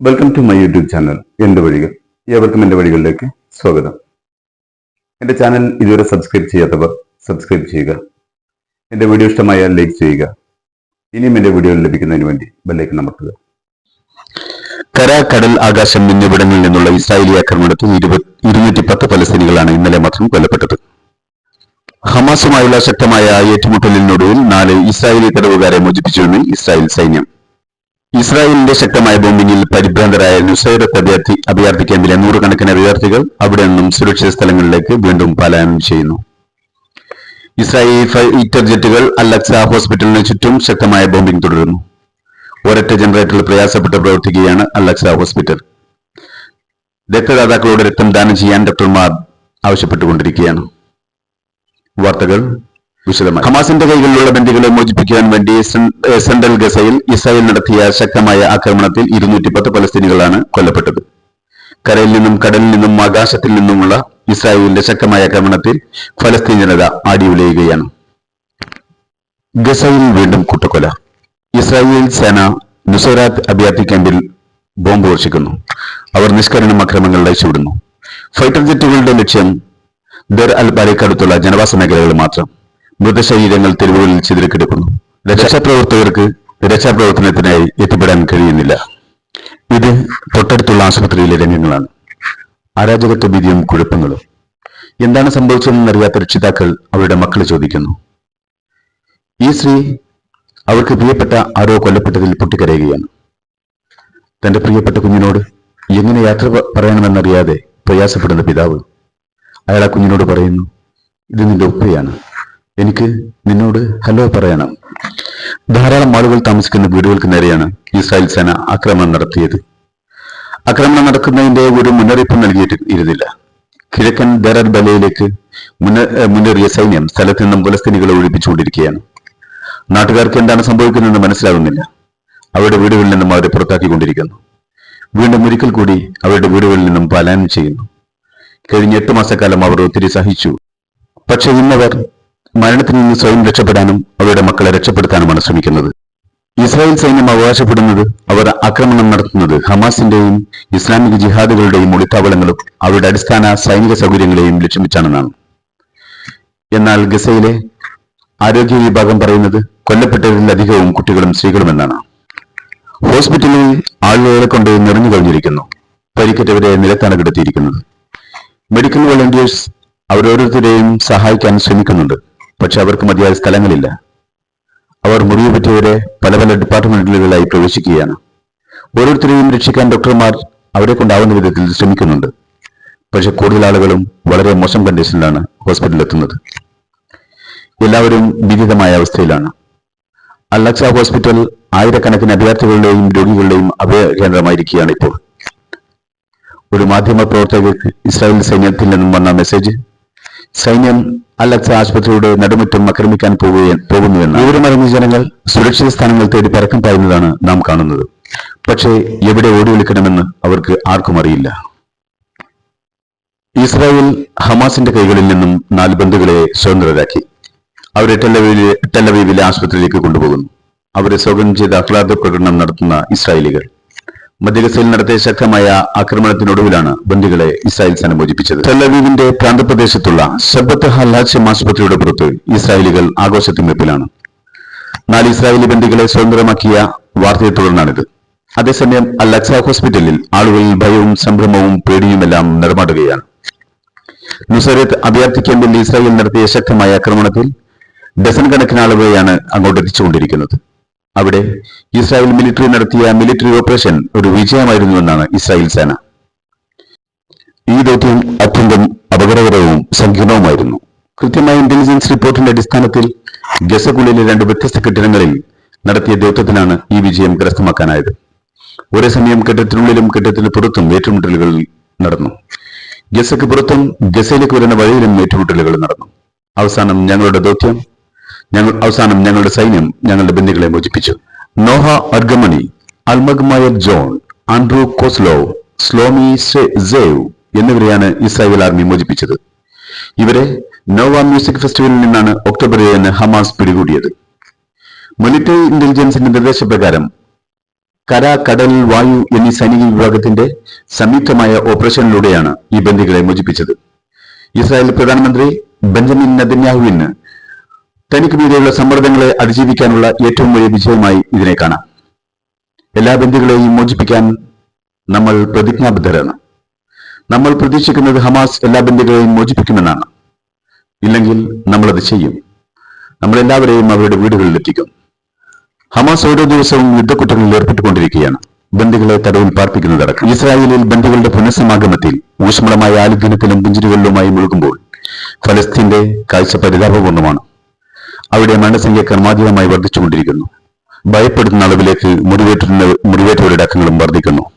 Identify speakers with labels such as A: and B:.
A: Welcome to my YouTube channel എന്റെ വഴികൾ ഏവർക്കും എന്റെ വഴികളിലേക്ക് സ്വാഗതം. എന്റെ ചാനൽ ഇതുവരെ സബ്സ്ക്രൈബ് ചെയ്യാത്തവർ സബ്സ്ക്രൈബ് ചെയ്യുക. എന്റെ വീഡിയോ ഇഷ്ടമായാൽ ലൈക്ക് ചെയ്യുക. ഇനിയും എന്റെ വീഡിയോകൾ ലഭിക്കുന്നതിന് വേണ്ടി ബെല്ലേക്ക് അമർത്തുക.
B: കര കടൽ ആകാശം എന്നിവിടങ്ങളിൽ നിന്നുള്ള ഇസ്രായേലി ആക്രമണത്തിൽ ഇരുന്നൂറ്റി പത്ത് പലസ്തീനികളാണ് ഇന്നലെ മാത്രം കൊല്ലപ്പെട്ടത്. ഹമാസുമായുള്ള ശക്തമായ ഏറ്റുമുട്ടലിനൊടുവിൽ നാല് ഇസ്രായേലി തടവുകാരെ മോചിപ്പിച്ചുവെന്ന് ഇസ്രായേൽ സൈന്യം. ഇസ്രായേലിന്റെ ശക്തമായ ബോംബിംഗിൽ പരിഭ്രാന്തരായ നുസൈറത്ത് അഭ്യർത്ഥി അഭയാർത്ഥി ക്യാമ്പിലെ നൂറുകണക്കിന് അഭയാർത്ഥികൾ അവിടെ നിന്നും സുരക്ഷിത സ്ഥലങ്ങളിലേക്ക് വീണ്ടും പലായനം ചെയ്യുന്നു. ഇസ്രായേലി ഫൈറ്റർ ജെറ്റുകൾ അലക്സ ഹോസ്പിറ്റലിന് ചുറ്റും ശക്തമായ ബോംബിംഗ് തുടരുന്നു. ഒരൊറ്റ ജനറേറ്ററിൽ പ്രയാസപ്പെട്ട് പ്രവർത്തിക്കുകയാണ് അലക്സ ഹോസ്പിറ്റൽ. രക്തദാതാക്കളോട് രക്തം ദാനം ചെയ്യാൻ ഡോക്ടർമാർ ആവശ്യപ്പെട്ടുകൊണ്ടിരിക്കുകയാണ്. വാർത്തകൾ വിശദമായി. ഹമാസിന്റെ കൈകളിലുള്ള ബന്ദികളെ മോചിപ്പിക്കാൻ വേണ്ടി സെൻട്രൽ ഗസയിൽ ഇസ്രായേൽ നടത്തിയ ശക്തമായ ആക്രമണത്തിൽ ഇരുന്നൂറ്റി പത്ത് പലസ്തീനികളാണ് കൊല്ലപ്പെട്ടത്. കരയിൽ നിന്നും കടലിൽ നിന്നും ആകാശത്തിൽ നിന്നുമുള്ള ഇസ്രായേലിന്റെ ശക്തമായ ആക്രമണത്തിൽ ഫലസ്തീൻ ജനത ആടിയുലയുകയാണ് ഗസയിൽ വീണ്ടും കൂട്ടക്കൊല. ഇസ്രായേൽ സേന നുസറാത്ത് അബിയാത്തി ക്യാമ്പിൽ ബോംബ് വർഷിക്കുന്നു. അവർ നിഷ്കരണം അക്രമങ്ങൾ അയച്ചുവിടുന്നു ഫൈറ്റർ ജെറ്റുകളുടെ ലക്ഷ്യം ദർ അൽ ബാരയ്ക്കടുത്തുള്ള ജനവാസ മേഖലകൾ മാത്രം. മൃതശരീരങ്ങൾ തെരുവുകളിൽ ചിതറിക്കിടക്കുന്നു. രക്ഷാപ്രവർത്തകർക്ക് രക്ഷാപ്രവർത്തനത്തിനായി എത്തിപ്പെടാൻ കഴിയുന്നില്ല. ഇത് തൊട്ടടുത്തുള്ള ആശുപത്രിയിലെ രംഗങ്ങളാണ്. അരാജകത്വ ഭീതിയും കുഴപ്പങ്ങളും. എന്താണ് സംഭവിച്ചതെന്ന് അറിയാത്ത രക്ഷിതാക്കൾ അവരുടെ മക്കളെ ചോദിക്കുന്നു. ഈ സ്ത്രീ അവർക്ക് പ്രിയപ്പെട്ട ആരോ കൊല്ലപ്പെട്ടതിൽ പൊട്ടിക്കരയുകയാണ്. തന്റെ പ്രിയപ്പെട്ട കുഞ്ഞിനോട് എങ്ങനെ യാത്ര പറയണമെന്നറിയാതെ പ്രയാസപ്പെടുന്ന പിതാവ് അയാൾ ആ കുഞ്ഞിനോട് പറയുന്നു ഇത് നിന്റെ ഉപ്പയാണ്. എനിക്ക് നിന്നോട് ഹലോ പറയണം. ധാരാളം ആളുകൾ താമസിക്കുന്ന വീടുകൾക്ക് നേരെയാണ് ഇസ്രായേൽ സേന ആക്രമണം നടത്തിയത്. ആക്രമണം നടക്കുന്നതിന്റെ ഒരു മുന്നറിയിപ്പ് നൽകിയിട്ട് ഇരുന്നില്ല കിഴക്കൻ ദരർ ബലയിലേക്ക് മുന്നേറിയ സൈന്യം സ്ഥലത്ത് നിന്നും ഫലസ്തീനികളെ ഒഴിപ്പിച്ചുകൊണ്ടിരിക്കുകയാണ്. നാട്ടുകാർക്ക് എന്താണ് സംഭവിക്കുന്നതെന്ന് മനസ്സിലാകുന്നില്ല. അവരുടെ വീടുകളിൽ നിന്നും അവരെ പുറത്താക്കിക്കൊണ്ടിരിക്കുന്നു. വീണ്ടും ഒരിക്കൽ കൂടി അവരുടെ വീടുകളിൽ നിന്നും പലായനം ചെയ്യുന്നു. കഴിഞ്ഞ എട്ട് മാസക്കാലം അവർ ഒത്തിരി സഹിച്ചു. പക്ഷെ ഇന്നവർ മരണത്തിൽ നിന്ന് സ്വയം രക്ഷപ്പെടാനും അവരുടെ മക്കളെ രക്ഷപ്പെടുത്താനുമാണ് ശ്രമിക്കുന്നത്. ഇസ്രായേൽ സൈന്യം അവകാശപ്പെടുന്നത് അവർ ആക്രമണം നടത്തുന്നത് ഹമാസിന്റെയും ഇസ്ലാമിക ജിഹാദുകളുടെയും ഒളിത്താവളങ്ങളും അവരുടെ അടിസ്ഥാന സൈനിക സൗകര്യങ്ങളെയും ലക്ഷ്യം വെച്ചാണെന്നാണ് എന്നാൽ ഗസയിലെ ആരോഗ്യ വിഭാഗം പറയുന്നത് കൊല്ലപ്പെട്ടവരിൽ അധികവും കുട്ടികളും സ്ത്രീകളുമെന്നാണ്. ഹോസ്പിറ്റലിൽ ആളുകളെ കൊണ്ട് നിറഞ്ഞു കഴിഞ്ഞിരിക്കുന്നു. പരിക്കേറ്റവരെ നിലത്താണ് കിടത്തിയിരിക്കുന്നത്. മെഡിക്കൽ വോളണ്ടിയേഴ്സ് അവരോരോരുത്തരെയും സഹായിക്കാൻ ശ്രമിക്കുന്നുണ്ട്. പക്ഷെ അവർക്ക് മതിയായ സ്ഥലങ്ങളില്ല. അവർ മുറിവ് പറ്റിയവരെ പല പല ഡിപ്പാർട്ട്മെന്റുകളിലായി പ്രവേശിക്കുകയാണ്. ഓരോരുത്തരെയും രക്ഷിക്കാൻ ഡോക്ടർമാർ അവരെ കൊണ്ടാവുന്ന വിധത്തിൽ ശ്രമിക്കുന്നുണ്ട്. പക്ഷെ കൂടുതൽ ആളുകളും വളരെ മോശം കണ്ടീഷനിലാണ് ഹോസ്പിറ്റലിൽ എത്തുന്നത് എല്ലാവരും ഭീതിതമായ അവസ്ഥയിലാണ്. അലക്സ ഹോസ്പിറ്റൽ ആയിരക്കണക്കിന് അഭയാർത്ഥികളുടെയും രോഗികളുടെയും അഭയ കേന്ദ്രമായിരിക്കുകയാണ് ഇപ്പോൾ. ഒരു മാധ്യമ പ്രവർത്തകർക്ക് ഇസ്രായേൽ സൈന്യത്തിൽ നിന്നും വന്ന മെസ്സേജ് സൈന്യം അലക്സ ആശുപത്രിയുടെ നടുമുറ്റം ആക്രമിക്കാൻ പോകുന്നുവെന്ന് വിവരമറിഞ്ഞ ജനങ്ങൾ സുരക്ഷിത സ്ഥാനങ്ങൾ തേടി പരക്കം പായുന്നതാണ് നാം കാണുന്നത്. പക്ഷേ എവിടെ ഓടി വിളിക്കണമെന്ന് അവർക്ക് ആർക്കും അറിയില്ല. ഇസ്രായേൽ ഹമാസിന്റെ കൈകളിൽ നിന്നും നാല് ബന്ധുക്കളെ സ്വതന്ത്രരാക്കി. അവരെ ടെല്ലവീവിലെ ടെല്ലവീവിലെ ആശുപത്രിയിലേക്ക് കൊണ്ടുപോകുന്നു. അവരെ സ്വാഗതം ചെയ്ത് ആഹ്ലാദ പ്രകടനം നടത്തുന്ന ഇസ്രായേലികൾ. മധ്യഗസയിൽ നടത്തിയ ശക്തമായ ആക്രമണത്തിനൊടുവിലാണ് ബന്ദികളെ ഇസ്രായേൽ സേന മോചിപ്പിച്ചത് തെല്ലവീവിന്റെ പ്രാന്തപ്രദേശത്തുള്ള ഷബത്ത് ഹല്ലാച്ചം ആശുപത്രിയുടെ പുറത്ത് ഇസ്രായേലികൾ ആഘോഷത്തിമിപ്പിലാണ് നാല് ഇസ്രായേലി ബന്ദികളെ സ്വതന്ത്രമാക്കിയ വാർത്തയെ തുടർന്നാണിത്. അതേസമയം അലക്സ ഹോസ്പിറ്റലിൽ ആളുകളിൽ ഭയവും സംഭ്രമവും പേടിയുമെല്ലാം നിറമാടുകയാണ് നുസരത്ത് അഭയാർത്ഥി ക്യാമ്പിൽ ഇസ്രായേൽ നടത്തിയ ശക്തമായ ആക്രമണത്തിൽ ഡസൻ കണക്കിന് ആളുകളെയാണ് അങ്ങോട്ട് എത്തിച്ചുകൊണ്ടിരിക്കുന്നത് അവിടെ ഇസ്രായേൽ മിലിറ്ററി നടത്തിയ മിലിറ്ററി ഓപ്പറേഷൻ ഒരു വിജയമായിരുന്നുവെന്നാണ് ഇസ്രായേൽ സേന. ഈ ദൗത്യം അത്യന്തം അപകടകരവും സങ്കീർണവുമായിരുന്നു. കൃത്യമായ ഇന്റലിജൻസ് റിപ്പോർട്ടിന്റെ അടിസ്ഥാനത്തിൽ ഗസക്കുള്ളിലെ രണ്ട് വ്യത്യസ്ത കെട്ടിടങ്ങളിൽ നടത്തിയ ദൗത്യത്തിനാണ് ഈ വിജയം കരസ്ഥമാക്കാനായത്. ഒരേ സമയം കെട്ടിടത്തിനുള്ളിലും കെട്ടിടത്തിന് പുറത്തും ഏറ്റുമുട്ടലുകൾ നടന്നു. ഗസക്ക് പുറത്തും ഗസയിലേക്ക് വരുന്ന വഴിയിലും ഏറ്റുമുട്ടലുകൾ നടന്നു. അവസാനം ഞങ്ങളുടെ ദൗത്യം ഞങ്ങൾ അവസാനം ഞങ്ങളുടെ സൈന്യം ഞങ്ങളുടെ ബന്ദികളെ മോചിപ്പിച്ചു. Noa Argamani Almog Meir John Andrew Kozlov Shlomi Ziv എന്നിവരെയാണ് ഇസ്രായേൽ ആർമി മോചിപ്പിച്ചത്. ഇവരെ നോവ മ്യൂസിക് ഫെസ്റ്റിവലിൽ നിന്നാണ് ഒക്ടോബർ ഏഴിന് ഹമാസ് പിടികൂടിയത്. മിലിറ്ററി ഇന്റലിജൻസിന്റെ നിർദ്ദേശപ്രകാരം കര കടൽ വായു എന്നീ സൈനിക വിഭാഗത്തിന്റെ സംയുക്തമായ ഓപ്പറേഷനിലൂടെയാണ് ഈ ബന്ദികളെ മോചിപ്പിച്ചത്. ഇസ്രായേൽ പ്രധാനമന്ത്രി ബെഞ്ചമിൻ നെതന്യാഹുവിന് തനിക്ക് മീതെയുള്ള സമ്മർദ്ദങ്ങളെ അതിജീവിക്കാനുള്ള ഏറ്റവും വലിയ വിജയമായി ഇതിനെ കാണാം. എല്ലാ ബന്ധുക്കളെയും മോചിപ്പിക്കാൻ നമ്മൾ പ്രതിജ്ഞാബദ്ധരാണ്. നമ്മൾ പ്രതീക്ഷിക്കുന്നത് ഹമാസ് എല്ലാ ബന്ധുക്കളെയും മോചിപ്പിക്കുമെന്നാണ്. ഇല്ലെങ്കിൽ നമ്മളത് ചെയ്യും. നമ്മളെല്ലാവരെയും അവരുടെ വീടുകളിൽ എത്തിക്കും ഹമാസ് ഓരോ ദിവസവും യുദ്ധക്കുറ്റങ്ങളിൽ ഏർപ്പെട്ടുകൊണ്ടിരിക്കുകയാണ്. ബന്ദികളെ തടവിൽ പാർപ്പിക്കുന്നതടക്കം. ഇസ്രായേലിൽ ബന്ദികളുടെ പുനഃസമാഗമത്തിൽ ഊഷ്മളമായ ആലിംഗനത്തിലും പുഞ്ചിരികളിലുമായി മുഴുകുമ്പോൾ ഫലസ്തീന്റെ കാഴ്ച പരിതാപപൂർണമാണ് അവിടെ മരണസംഖ്യ ക്രമാതീതമായി വർദ്ധിച്ചുകൊണ്ടിരിക്കുന്നു. ഭയപ്പെടുത്തുന്ന അളവിലേക്ക് മുറിവേറ്റുന്ന മുറിവേറ്റവരുടെ അക്കങ്ങളും വർദ്ധിക്കുന്നു.